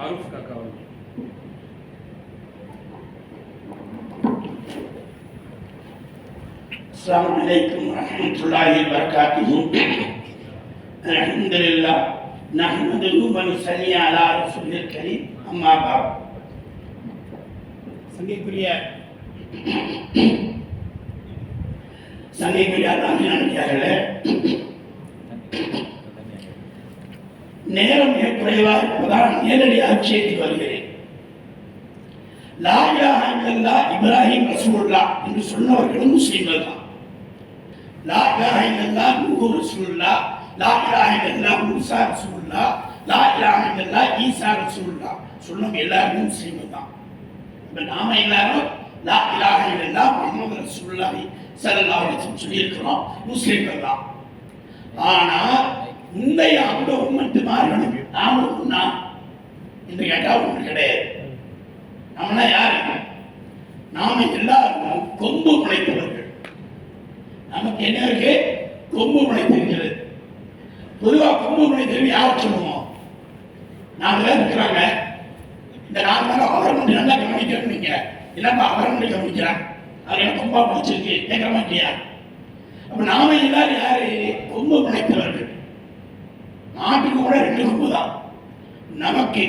आरुफ का काम है अलैक्म वरहमतुल्लाहि वबरकातुहू अल्हम्दुलिल्लाह नहमदुहू व नसल्ली अला रसूलिल करीम, अम्मा बाद। சங்கைக்குரிய சங்கைக்குரிய அல்லாஹ்வின் அடியார்களே நேரம் மிக குறைவாக இருப்பதால் நேரடியாக செய்திக்கு வருகிறேன் லா இலாஹா இப்ராஹிம் ரசூல்லா என்று சொன்னவர்களும் முஸ்லீம்கள் தான். லா இலாஹா நூறு நூஹு ரசூலுல்லாஹ் லா இலாஹா இல்லல்லாஹ் மூசா ரசூல்லா லா இலாஹா இல்லல்லாஹ் ஈசா ரசூல்லா சொன்னவங்க எல்லாருமே முஸ்லீம்கள் தான். இப்ப நாம எல்லாரும் லா இலாஹா இல்லல்லாஹ் முகமது ரசூல்லாவை ஸல்லல்லாஹு சொல்லியிருக்கிறோம் முஸ்லீம்கள் தான். ஆனால் முந்தைய அந்த உம்மத்து மாறணும். நாமளும் ஒன்னா இந்த கேட்டால் ஒன்று கிடையாது. நம்மளா யார்? நாம எல்லாரும் கொம்பு முளைத்தவர்கள். நமக்கு என்ன இருக்கு? கொம்பு முளைத்திருக்கிறது. பொதுவாக கொம்பு முளைத்தவர்கள் யார் சொல்லுவோம்? நாலு பேர் இருக்கிறாங்க. இந்த நாலு பேர் அவரை மட்டும் நல்லா கவனிக்கணும் நீங்க. இல்லப்பா அவரை மட்டும் கவனிக்கிறான் அவர் என்ன கொம்பா பிடிச்சிருக்கு கேட்க மாட்டியா அப்ப நாம எல்லாரும் யாரு? கொம்பு முளைத்தவர்கள். நாட்டுக்கு கூட ரெண்டு கொம்பு தான். நமக்கு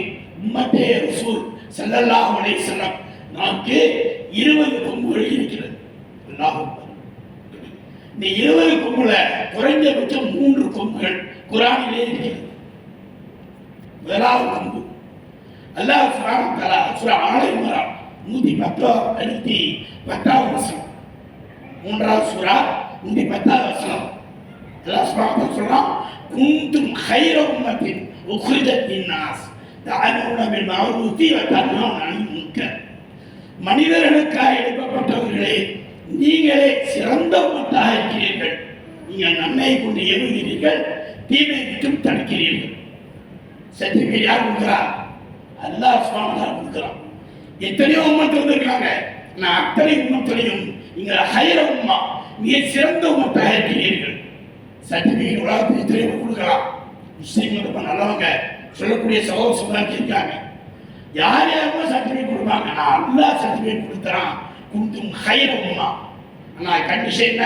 உம்மத்தே ரசூல் ஸல்லல்லாஹு அலைஹி செல்லம் நமக்கு இருபது கொம்புகள் இருக்கிறது. அல்லாஹ் இந்த இருபது கொம்புல குறைந்தபட்சம் மூன்று கொம்புகள் குரானிலே இருக்கிறது. முதலாவது கொம்பு. அல்லாஹ் சுரான வ தஆலா சூரா நூத்தி பத்தோ அடுத்தி பத்தாவது வசனம். மூன்றாவது சூரா நூத்தி பத்தாவது வசனம். அல்லாஹ் சொல்றான் குந்தும் ஹைர உம்மத்தின் உக்ரிஜத்தின் நாஸ் தானூன பில் மஅரூஃபி வ தன்ஹவுன அனில் மனிதர்களுக்காக எழுப்பப்பட்டவர்களே நீங்களே சிறந்த உம்மத்தாக இருக்கிறீர்கள். நீங்கள் நன்மை கொண்டு எழுதுகிறீர்கள் தீமை விட்டும் தடுக்கிறீர்கள். சர்டிஃபிகேட் யார் கொடுக்குறா அல்லாஹ் சுவாமிதான் கொடுக்குறான். எத்தனையோ உம்மத்து வந்திருக்காங்க. நான் அத்தனை உம்மத்திலையும் நீங்கள் ஹைர உம்மா மிக சிறந்த உம்மத்தாக இருக்கிறீர்கள். சர்டிபிகேட் உலகத்தில் எத்தனையோ கொடுக்கலாம். முஸ்லீம் ரொம்ப நல்லவங்க. சொல்லக்கூடிய சகோதர சமுதாயம் இருக்காங்க. யார் யாருமே சர்டிஃபிகேட் கொடுப்பாங்க? நான் அல்லா சர்டிபிகேட் கொடுத்துறான். குந்தும் ஹைர உம்மா. ஆனால் கண்டிஷன் என்ன?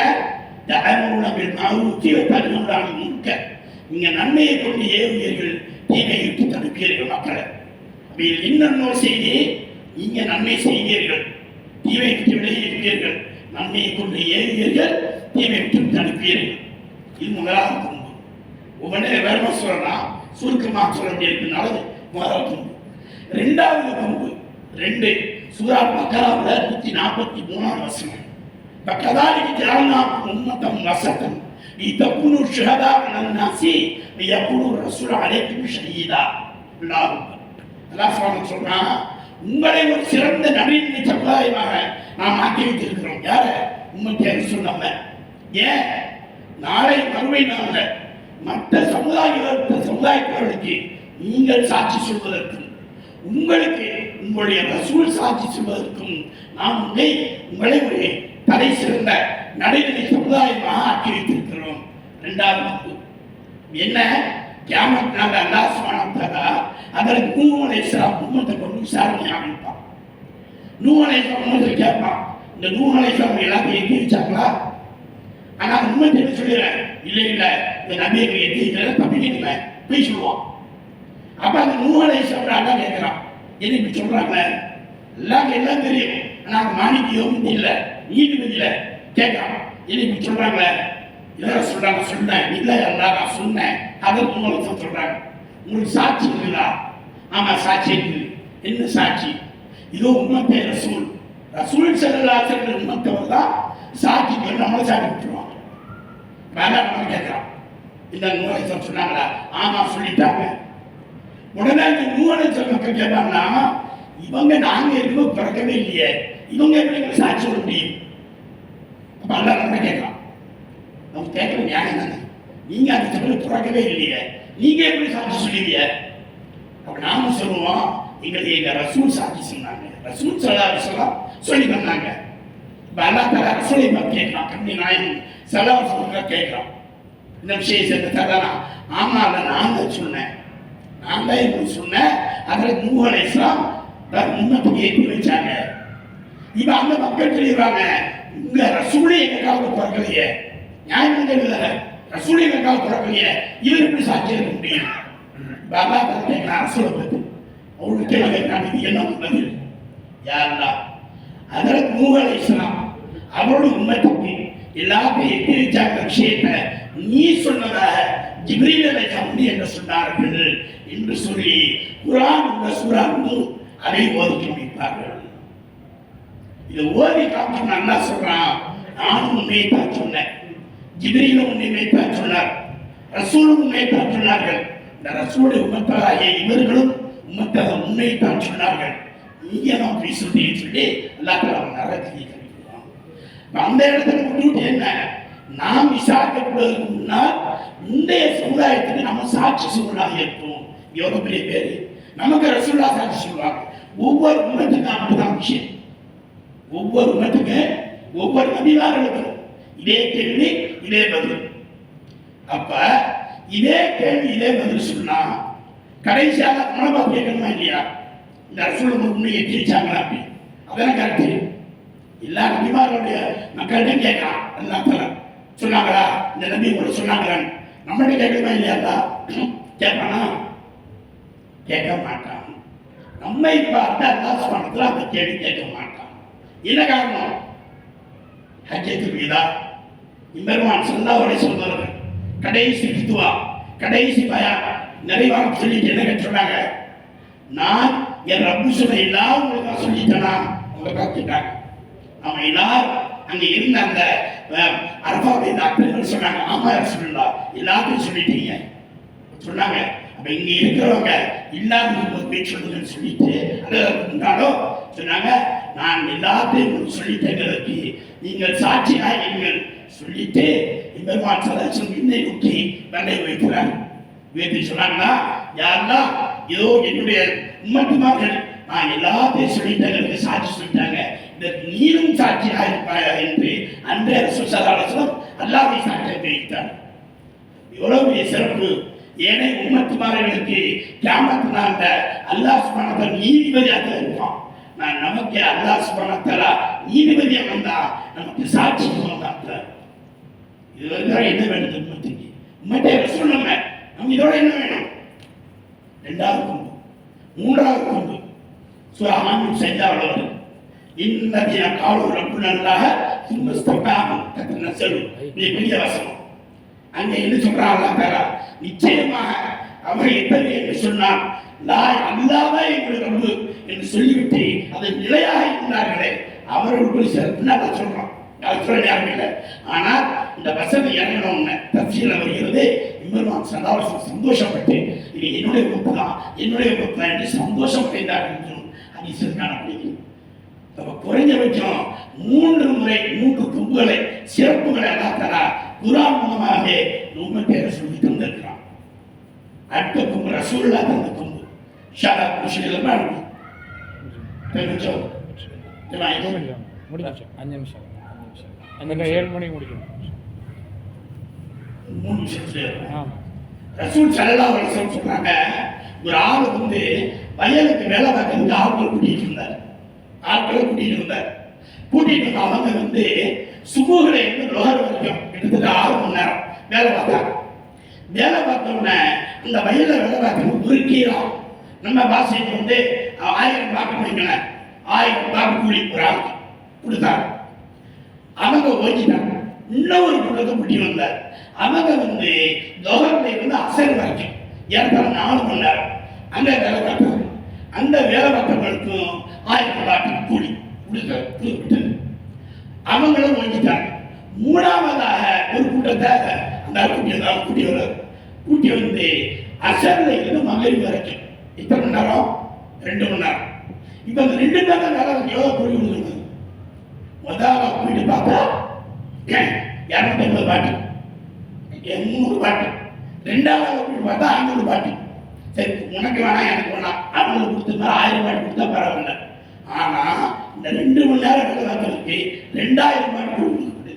தஅமுன பில் மஅரூஃபி வ தன்ஹவுன அனில் நீங்க நன்மையை கொண்டு ஏவுவீர்கள் தீமை விட்டு தடுப்பீர்கள் மக்களை. அப்ப இன்னொரு செய்தி நீங்க நன்மை செய்வீர்கள் தீமை விட்டு விலகி இருப்பீர்கள் நன்மையை கொண்டு ஏவுவீர்கள் தீமை விட்டு தடுப்பீர்கள் இது முதலாவது பண்பு உடனே வேறமா சொல்லலாம் சுருக்கமாக சொல்ல வேண்டியிருக்கனால முதலாவது பண்பு ரெண்டாவது பண்பு ரெண்டு சுதா பக்கராவில் நூற்றி நாற்பத்தி மூணாவது வசனம் பக்கதாரிக்கு ஜாலனாக்கும் உம்மத்தம் வசத்தம் நீ தப்புனு ஷஹதா நன்னாசி நீ எப்பனு ரசூல் அழைக்கும் ஷஹீதா அல்லாஹ் சொல்றான் உங்களை ஒரு சிறந்த நவீன சமுதாயமாக நாம் மாற்றி வைத்திருக்கிறோம் யார உண்மை தேவை சொன்னவன் ஏன் நாளை மறுமை நாளில் மற்ற சமுதாய சமுதாயத்தவர்களுக்கு நீங்கள் சாட்சி சொல்வதற்கும் உங்களுக்கு உங்களுடைய ரசூல் சாட்சி சொல்வதற்கும் நாம் உங்களை உங்களை ஒரு தலை சிறந்த நடைமுறை சமுதாயமாக ஆக்கி வைத்திருக்கிறோம். இரண்டாவது என்ன? கியாமத் நாள் அல்லாஹ் சுப்ஹானஹு அதற்கு நூஹ் அலைஹிஸ்ஸலாம் உம்மத்தை கொண்டு விசாரணை ஆரம்பிப்பான். நூஹ் அலைஹிஸ்ஸலாம் கேட்பான். இந்த நூஹ் அலைஹிஸ்ஸலாம் எல்லாத்தையும் எத்தி வச்சாங்களா? ஆனா உண்மை தெரிஞ்சு சொல்லிடுறேன் இல்லை இல்லை. இந்த நபியை எத்தி வைக்கிறத தப்பிக்கல போய் சொல்லுவான் அப்ப அந்த நூஹ் சொல்றாங்க கேட்கிறான். என்ன இப்படி சொல்றாங்க? எல்லாம் எல்லாம் தெரியும். ஆனா அவங்க மாணிக்கியம் இல்ல. நீதிபதியில கேட்கிறான். என்ன இப்படி சொல்றாங்க? இதெல்லாம் சொல்றாங்க சொன்னேன். இல்லை எல்லாம் நான் சொன்னேன். அதை உங்களுக்கு சொல்றாங்க. உங்களுக்கு சாட்சி இருக்குதா? ஆமா சாட்சி இருக்குது. என்ன சாட்சி? இதோ உண்மத்தை ரசூல். ரசூல் செல்லாசர்கள் உண்மத்தவர் தான் சாட்சி நம்மளை சாட்சி விட்டுருவான் வேண்டாம் நம்ம கேட்கறான் இந்த நூலை சொன்னாங்களா? ஆமா சொல்லிட்டாங்க. உடனே இந்த நூலை மக்கள் கேட்டாங்கன்னா இவங்க நாங்க எதுவும் பிறக்கவே இல்லையே. இவங்க எப்படி எங்களுக்கு சாட்சி சொல்ல முடியும்? அப்ப அல்லா நம்ம கேட்கலாம் நம்ம கேட்கிற நியாயம் தானே நீங்க அந்த தமிழ் பிறக்கவே இல்லையே. நீங்க எப்படி சாட்சி சொல்லுவீங்க? அப்ப நாம சொல்லுவோம் எங்களுக்கு எங்க ரசூல் சாட்சி சொன்னாங்க. ரசூல் சல்லா சொல்லலாம் சொல்லி வந்தாங்க இப்ப அல்லா தலா ரசூலை பார்த்து கேட்கலாம் கண்ணி நாயன் சல்லா சொல்லுங்க கேட்கலாம் இந்த விஷயம் விஷயத்தை தரலாம் ஆமா இல்லை நான் தான் சொன்னேன். நான் தான் இப்படி சொன்னேன். அதில் நூகலை இஸ்லாம் உண்மத்துக்கு ஏற்றி வச்சாங்க இப்ப அந்த மக்கள் சொல்லிடுறாங்க இந்த ரசூலே எங்க காலத்துல பிறக்கலையே நியாயம் தெரியல ரசூலே எங்க பிறக்கலையே இவர் எப்படி சாட்சியம் இருக்க முடியும்? பாபா கேட்கிறான் ரசூலை பத்தி. அவங்களுக்கு என்ன? பதில் யாருன்னா அதில் நூகலை இஸ்லாம் அவரோட உண்மை தம்பி எல்லாருக்கும் வச்சாங்க விஷயத்தை நீ சொன்னதாக ஜிப்ரீல் அலைஹிஸ்ஸலாம் என்று சொன்னார்கள் என்று சொல்லி குரான் உள்ள சூரா நூர் அதை ஓதி காண்பிப்பார்கள் இதை ஓதி காமிச்சு நல்லா சொல்றான். நானும் உண்மையை தான் சொன்னேன். ஜிப்ரீலும் உண்மையை தான் சொன்னார். ரசூலும் உண்மையை தான் சொன்னார்கள். இந்த ரசூலுடைய உம்மத்தாகிய இவர்களும் உம்மத்தாக உண்மையை தான் சொன்னார்கள். நீங்க தான் பேசுறீங்கன்னு சொல்லி எல்லாத்தையும் அவன் அந்த இடத்துல விட்டுவிட்டு என்ன? நாம் விசாரிக்கக்கூடாதுக்கு முன்னால் முந்தைய சமுதாயத்துக்கு நம்ம சாட்சி சொல்லலாம் இருப்போம் எவ்வளோ பெரிய பேர்? நமக்கு ரசூல்லா சாட்சி சொல்லுவாங்க. ஒவ்வொரு உமத்துக்கும் அப்படிதான் விஷயம். ஒவ்வொரு உமத்துக்கு ஒவ்வொரு நபிமார்களுக்கும் இதே கேள்வி இதே பதில். அப்ப இதே கேள்வி இதே பதில் சொன்னா கடைசியாக மனபா கேட்கணுமா இல்லையா? இந்த அரசு உண்மையை திரிச்சாங்களா அப்படி? அதெல்லாம் கரெக்டு எல்லா நபிமார்களுடைய மக்கள்கிட்டையும் கேட்கலாம் எல்லாத்துல சொன்னாங்களா? இந்த நம்பி உங்களுக்கு சொன்னாங்களான்னு நம்மள்ட்ட கேட்கணுமா இல்லையாப்பா கேட்பானா? கேட்க மாட்டான். நம்மை பார்த்து எல்லா சுப்ஹானஹு அந்த கேள்வி கேட்க மாட்டான். என்ன காரணம்? ஹஜ்ஜத்து விதா. இம்பெருமான் சொல்லாவுடைய சொல்வார்கள் கடைசி பித்துவா கடைசி பயா நிறைவாக சொல்லிட்டு என்ன கேட்டு சொன்னாங்க? நான் என் ரப்பு சொன்ன எல்லாம் உங்களுக்கு சொல்லிட்டேனா? உங்களை பார்த்துட்டாங்க. அவன் எல்லாரும் அங்க இருந்த அந்த அரபாவுடைய டாக்டர்கள் சொன்னாங்க ஆமா சொல்லலாம் எல்லாத்தையும் சொல்லிட்டீங்க. சொன்னாங்க. அப்ப இங்க இருக்கிறவங்க இல்லாத பேச்சுன்னு சொல்லிட்டு அதற்கு சொன்னாங்க நான் எல்லாத்தையும் சொல்லிட்டேங்கிறதுக்கு நீங்கள் சாட்சியாக இருங்கள். சொல்லிட்டு பெருமாள் சதாசம் இன்னை நோக்கி தண்டை வைக்கிறார். வேதி சொன்னாங்கன்னா யாரெல்லாம் ஏதோ என்னுடைய உம்மத்துமார்கள் நான் எல்லாத்தையும் சொல்லிட்டேங்கிறதுக்கு சாட்சி சொல்லிட்டாங்க. நீரும் சாட்சியாக இருப்பாயா என்று அன்றைய சுசதாலசனம் அல்லாவை சாட்சியை தெரிவித்தார் எவ்வளவு பெரிய சிறப்பு. ஏனை உம்மத்துமார்களுக்கு கியாமத்து நாள்ல அல்லாஹ் சுப்ஹானஹு நீதிபதியாக இருப்பான். நான் நமக்கு அல்லாஹ் சுப்ஹானஹு நீதிபதியாக வந்தா நமக்கு சாட்சி வந்தாங்க இது என்ன வேணும் உம்மத்துக்கு? உம்மத்தை சொல்லுங்க நம்ம இதோட என்ன வேணும்? ரெண்டாவது கொண்டு மூன்றாவது கொண்டு சுராமான் செஞ்சாவில் வருது இன்னதிய காலு ரப்பு நல்லாக சும்மஸ்தகாமம் கத்தின செலு நீ பெரிய வசனம். அங்கே என்ன சொல்றான் பேரா நிச்சயமாக அவர் எப்படி என்று சொன்னார் நான் அல்லாவே எங்களுக்கு ரப்பு என்று சொல்லிவிட்டு அது நிலையாக இருந்தார்களே அவர்களுக்கு சிறப்பு நான் சொல்றோம் அது சொல்ல யாரும் இல்லை. ஆனால் இந்த வசனம் இறங்கணும்னு தப்சீல வருகிறது இம்பெருமான் சந்தாவசம் சந்தோஷப்பட்டு இது என்னுடைய குப்பு தான் என்னுடைய குப்பு தான் என்று சந்தோஷம் அடைந்தார் என்றும் அதிசயம் அப்ப குறைஞ்சபட்சம் மூன்று முறை மூன்று கொம்புகளை சிறப்புகளை அல்லாத்தரா குரான் மூலமாக உண்மை சொல்லி தந்திருக்கிறான். அடுத்த கொம்பு ரசூல்லா தந்த கொம்பு. ஷாரா குஷிலாம் அனுப்பி. தெரிஞ்சோ? முடிஞ்சோம் அஞ்சு நிமிஷம். அஞ்சு நிமிஷம். அஞ்சு நிமிஷம். ஏழு மணிக்கு முடிக்கணும். மூணு நிமிஷத்துல ஆமாம் ரசூல் சல்லா சொல்றாங்க ஒரு ஆள் வந்து வயலுக்கு வேலை பார்க்கறதுக்கு ஆட்கள் கூட்டிட்டு இருந்தார். ஆட்களை கூட்டிட்டு இருந்தார் கூட்டிட்டு இருந்த அவங்க வந்து சுபுகளை இருந்து லோகர் வரைக்கும் கிட்டத்தட்ட ஆறு மணி நேரம் வேலை பார்த்தாங்க. வேலை பார்த்த உடனே இந்த வயல்ல வேலை பார்க்கணும் ஒரு கீரம் நம்ம பாஷைக்கு வந்து ஆயிரம் பாக்கு வைக்கல ஆயிரம் பாக்கு கூலி ஒரு ஆளுக்கு கொடுத்தாங்க. அவங்க ஓடிட்டாங்க இன்னொரு குடும்பத்தை கூட்டி வந்தார். அவங்க வந்து தோகத்தை வந்து அசர் வரைக்கும் ஏற்கனவே நாலு மணி நேரம் அந்த வேலை பார்த்தாங்க. அந்த வேலை பார்த்தவங்களுக்கும் ஆயிரம் தொள்ளாயிரத்தி கூலி விட்டது அவங்களும் ஒழிஞ்சிட்டாங்க மூணாவதாக ஒரு கூட்டத்தை அந்த கூட்டி தான் கூட்டி வர கூட்டி வந்து அசர்ல இருந்து மகளிர் வரைக்கும். இத்தனை மணி நேரம்? ரெண்டு மணி நேரம். இப்போ அந்த ரெண்டு மணி நேரம் எவ்வளோ கூலி கொடுக்குறது முதல்ல போயிட்டு பார்த்தா இரநூத்தி ஐம்பது பாட்டு முந்நூறு பாட்டு ரெண்டாவது போயிட்டு பார்த்தா ஐநூறு பாட்டு சரி உனக்கு வேணாம் எனக்கு வேணாம். அவங்களுக்கு கொடுத்த ஆயிரம் பாட்டு கொடுத்தா பரவாயில்ல. ஆனா இந்த ரெண்டு மணி நேரம் வேலை பார்க்கறதுக்கு ரெண்டாயிரம் ரூபாய் கொடுக்குது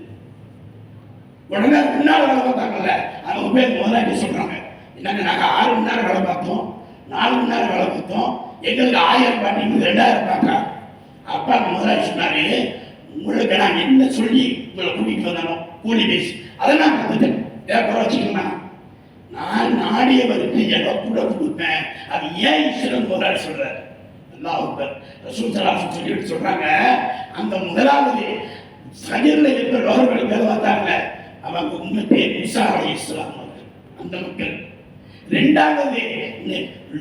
உடனே முன்னாள் வேலை பார்த்தாங்கல்ல அவங்க பேர் முதலாளி சொல்றாங்க. என்னங்க நாங்கள் ஆறு மணி நேரம் வேலை பார்த்தோம். நாலு மணி நேரம் வேலை பார்த்தோம். எங்களுக்கு ஆயிரம் ரூபாய் நீங்கள் ரெண்டாயிரம் ரூபாய்க்கா? அப்பா முதலாளி சொன்னாரு உங்களுக்கு நான் என்ன சொல்லி உங்களை கூட்டிகிட்டு வந்தாலும் கூலி பேசி. அதை நான் கற்றுட்டேன் பேப்பரை வச்சுக்கோங்க நான் நாடியவருக்கு எதை கூட கொடுப்பேன். அது ஏன் சிறந்த முதலாளி சொல்கிறாரு அல்லாஹ் அக்பர் சொல்லிட்டு சொல்றாங்க. அந்த முதலாவது சஜரில் இருக்கிற லோகர்கள் வேலை வந்தாங்க. அவங்க உண்மைத்தே முசா அலி இஸ்லாம் அந்த மக்கள். ரெண்டாவது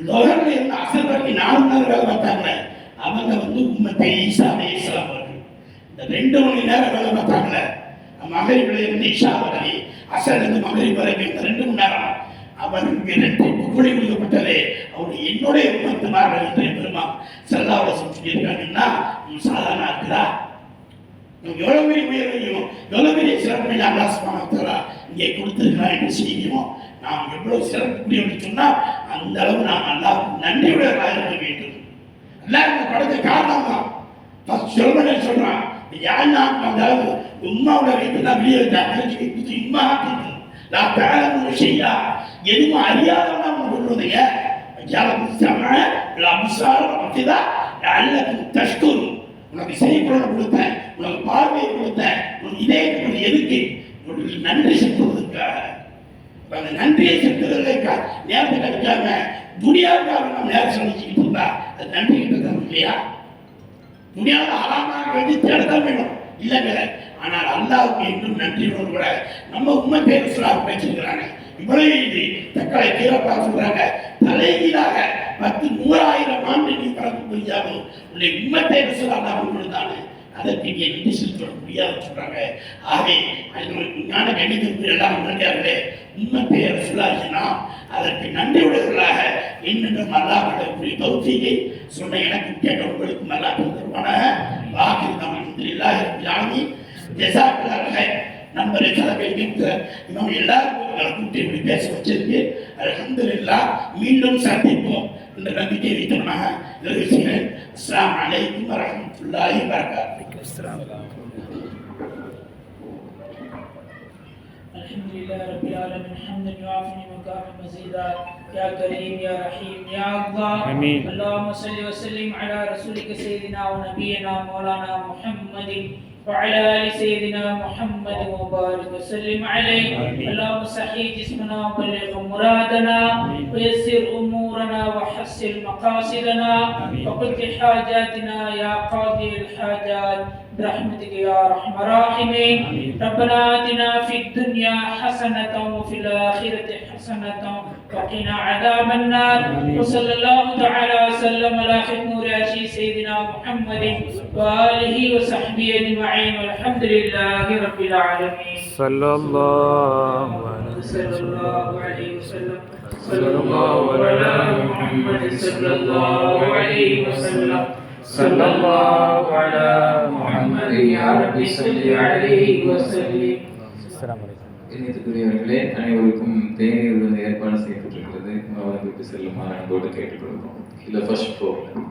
லோகர்கள் இருந்த அசல் வரைக்கும் நாலு நாள் வேலை பார்த்தாங்க அவங்க வந்து உண்மைத்தே ஈசா அலி இஸ்லாம் இந்த ரெண்டு மணி நேரம் வேலை பார்த்தாங்க மகளிர் இருந்து இஷா வரை அசல் இருந்து மகளிர் வரைக்கும் இந்த ரெண்டு மணி நேரம் அவனுக்கு ரெண்டு குழி கொடுக்கப்பட்டது அவர் என்னுடைய உமத்துமார்கள் என்று பெருமா செல்லாவோட சொல்லியிருக்காங்கன்னா சாதாரண இருக்கிறா எவ்வளவு பெரிய உயர்வையும் எவ்வளவு பெரிய சிறப்பை அல்லாஹ் சுப்ஹானஹு இங்கே கொடுத்திருக்கிறார் என்று செய்யும்? நாம் எவ்வளவு சிறப்புக்குரியவர்கள் சொன்னால் அந்த அளவு நாம் நல்லா நன்றியுடையவர்களாக இருக்க வேண்டும். அல்லாஹ் இந்த படத்தை காரணம்? தான் சொல்வனே சொல்கிறான் யார் நான் அந்த அளவு உம்மாவோட வைத்து தான் வெளியே வைத்தேன் வந்தாங்க உம்மா நான் பேரன்னு செய்யா எதுவும் அறியாதவனா அவங்க சொல்றதுங்க? அபிசாரம் அப்படிதான் அல்லது தஷ்கூர் உனக்கு செய்யப்படம் கொடுத்தேன் உனக்கு பார்வையை கொடுத்தேன் உனக்கு இதயத்துக்கு எதுக்கு? உனக்கு நன்றி செலுத்துவதற்காக. அந்த நன்றியை செலுத்துவதற்கா நேரத்தை கிடைக்காம துணியாவுக்காக நம்ம நேரம் சொல்லிக்கிட்டு இருந்தா அது நன்றி கிட்ட இல்லையா? துணியாவில் அலாமாக வேண்டி தேடத்தான் வேணும். இல்லை ஆனால் அல்லாவுக்கு இன்னும் நன்றியோடு கூட நம்ம உண்மை பேர் சொல்லாக பேசிருக்கிறாங்க இவ்வளவு இது தக்காளி கீழப்பா சொல்றாங்க. தலைகீழாக பத்து நூறாயிரம் ஆண்டு நீ பறக்க முடியாமல் உன்னை உண்மை பேர் சொல்லாத தானே அதற்கு நீ நன்றி செலுத்த முடியாது சொல்றாங்க. ஆகவே அது ஞான கணிதத்தில் எல்லாம் முன்னாடியார்களே உண்மை பெயர் சொல்லாச்சுன்னா அதற்கு நன்றி உடையவர்களாக இன்னும் நல்லா கடற்கரை தௌசியை சொன்ன எனக்கு கேட்ட உங்களுக்கு நல்லா தருவான வாக்கு தமிழ் ஜாமி ஜெசாக்களாக நண்பரை தலைமைக்கின்ற இவங்க எல்லாருக்கும் எங்களை கூட்டி இப்படி பேச வச்சிருக்கு அல்ஹம்துலில்லாஹ் மீண்டும் சந்திப்போம் இந்த நம்பிக்கை வைத்தவனாக நிறுவிக்கிறேன் அஸ்ஸலாமு அலைக்கும் வரஹ்மத்துல்லாஹி வபரகாத்துஹு الحمد لله رب العالمين حمدا يعافي مكافئ مزيدا يا كريم يا رحيم يا الله آمين. اللهم صل وسلم على رسولك سيدنا ونبينا مولانا محمد وعلى آل سيدنا محمد وبارك وسلم عليه. اللهم صحي جسمنا وبلغ مرادنا. ويسر امورنا وحسن مقاصدنا. وقض حاجاتنا يا قاضي الحاجات برحمتك يا ارحم الراحمين. ربنا آتنا في الدنيا حسنة وفي الآخرة حسنة وقنا عذاب النار. وصلى الله تعالى وسلم على نور عشي سيدنا محمد وآله وصحبه أجمعين والحمد لله رب العالمين صلى الله عليه صلى الله عليه وسلم صلى الله على محمد صلى الله عليه وسلم صلى الله على محمد يا رب صل عليه وسلم السلام عليكم இணையத்துக்குரியவர்களே அனைவருக்கும் தேநீர் வந்து ஏற்பாடு செய்யப்பட்டிருக்கிறது அவர்களுக்கு செல்லுமாறு அன்போடு கேட்டுக்கொள்கிறோம் இல்லை ஃபர்ஸ்ட் ஃப்ளோரில்